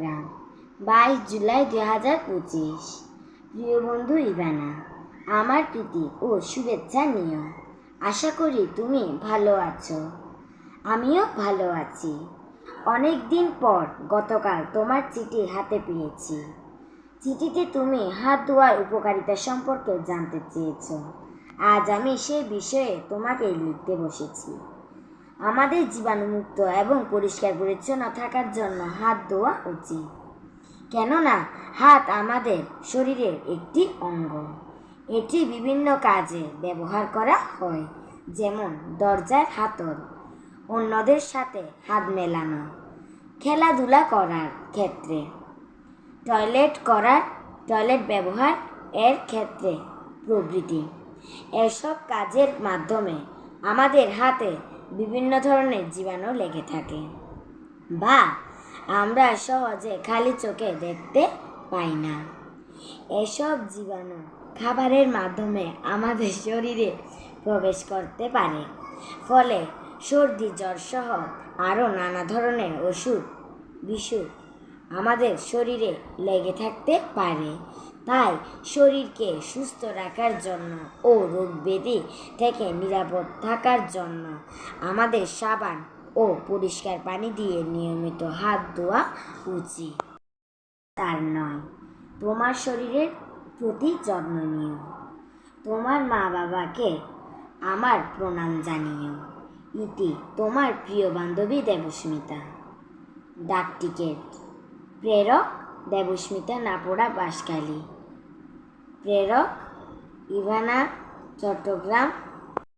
চট্টগ্রাম বাইশ জুলাই দুই হাজার পঁচিশ। প্রিয় বন্ধু ইভানা, আমার প্রীতি ও শুভেচ্ছা নিও। আশা করি তুমি ভালো আছো। আমিও ভালো আছি। অনেক দিন পর গতকাল তোমার চিঠি হাতে পেয়েছি। চিঠিতে তুমি হাত ধোয়ার উপকারিতা সম্পর্কে জানতে চেয়েছ। আজ আমি সেই বিষয়ে তোমাকে লিখতে বসেছি। আমাদের জীবাণুমুক্ত এবং পরিষ্কার পরিচ্ছন্ন থাকার জন্য হাত ধোয়া উচিত। কেননা, হাত আমাদের শরীরের একটি অঙ্গ। এটি বিভিন্ন কাজে ব্যবহার করা হয়, যেমন দরজার হাতল, অন্যদের সাথে হাত মেলানো, খেলাধুলা করার ক্ষেত্রে, টয়লেট করার, টয়লেট ব্যবহার এর ক্ষেত্রে প্রভৃতি। এসব কাজের মাধ্যমে আমাদের হাতে বিভিন্ন ধরনের জীবাণু লেগে থাকে। বা, আমরা সহজে খালি চোখে দেখতে পাই না। এসব জীবাণু খাবারের মাধ্যমে আমাদের শরীরে প্রবেশ করতে পারে। ফলে সর্দি, জ্বর সহ আরও নানা ধরনের ওষুধ বিষুধ আমাদের শরীরে লেগে থাকতে পারে। তাই শরীরকে সুস্থ রাখার জন্য ও রোগ ব্যাধি থেকে নিরাপদ থাকার জন্য আমাদের সাবান ও পরিষ্কার পানি দিয়ে নিয়মিত হাত ধোয়া উচিত। তার নয়, তোমার শরীরের প্রতি যত্ন নিও। তোমার মা বাবাকে আমার প্রণাম জানিও। ইতি তোমার প্রিয় বান্ধবী দেবস্মিতা। ডাক টিকেট প্রেরক দেবস্মিতা নাপোড়া বাসকালী। প্রেরক ইভানা চট্টগ্রাম